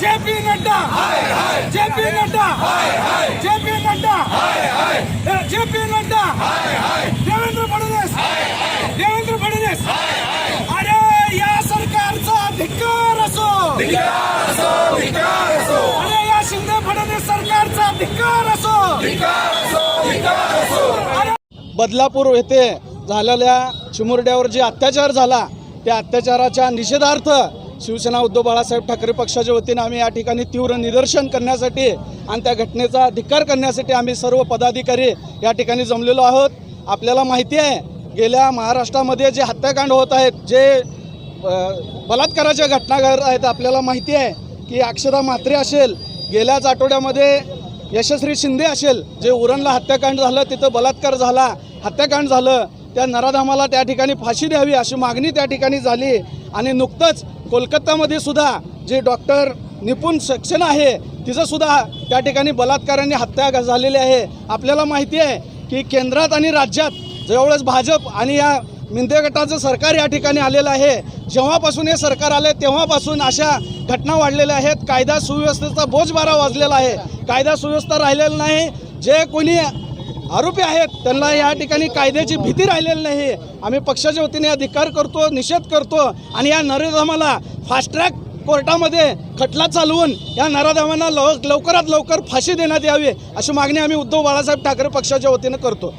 जे पी नड्डा! जे पी नड्डा! जे पी नड्डा! जे पी नड्डा! देवेंद्र फडणवीस! देवेंद्र फडणवीस! अरे या सरकारचा धिक्कार असो! अरे या शिंदे फडणवीस सरकारचा धिक्कार असो! बदलापूर येथे झालेल्या चिमुरड्यावर जे अत्याचार झाला त्या अत्याचाराच्या निषेधार्थ शिवसेना उद्धव बाळासाहेब ठाकरे पक्षाच्या वतीनं आम्ही या ठिकाणी तीव्र निदर्शन करण्यासाठी आणि त्या घटनेचा धिक्कार करण्यासाठी आम्ही सर्व पदाधिकारी या ठिकाणी जमलेलो आहोत. आपल्याला माहिती आहे गेल्या महाराष्ट्रामध्ये जे हत्याकांड होत आहेत जे बलात्काराच्या घटना घडत आहेत आपल्याला माहिती आहे की अक्षरा म्हात्रे असेल गेल्याच आठवड्यामध्ये यशस्वी शिंदे असेल जे उरणला हत्याकांड झालं तिथं बलात्कार झाला हत्याकांड झालं त्या नराधामाला त्या ठिकाणी फाशी द्यावी अशी मागणी त्या ठिकाणी झाली. आणि नुकतंच कोलकातामध्ये सुद्धा जे डॉक्टर निपुण सेक्शन आहे तिचंसुद्धा त्या ठिकाणी बलात्काराने हत्या झालेली आहे. आपल्याला माहिती आहे की केंद्रात आणि राज्यात जवळच भाजप आणि या मिंदे गटाचं सरकार या ठिकाणी आलेलं आहे जेव्हापासून हे सरकार आले तेव्हापासून अशा घटना वाढलेल्या आहेत. कायदा सुव्यवस्थेचा बोजबारा वाजलेला आहे. कायदा सुव्यवस्था राहिलेला नाही. जे कोणी आरोपी आहेत. त्यांना या ठिकाणी कायद्याची भीती राहिलेली नाही आम्ही पक्षाच्या वतीने अधिकार करतो निषेध करतो आणि या नरेधामाला फास्ट ट्रॅक कोर्टामध्ये खटला चालवून या नराधामांना लव लवकरात लवकर फाशी देण्यात यावी अशी मागणी आम्ही उद्धव बाळासाहेब ठाकरे पक्षाच्या वतीनं करतो.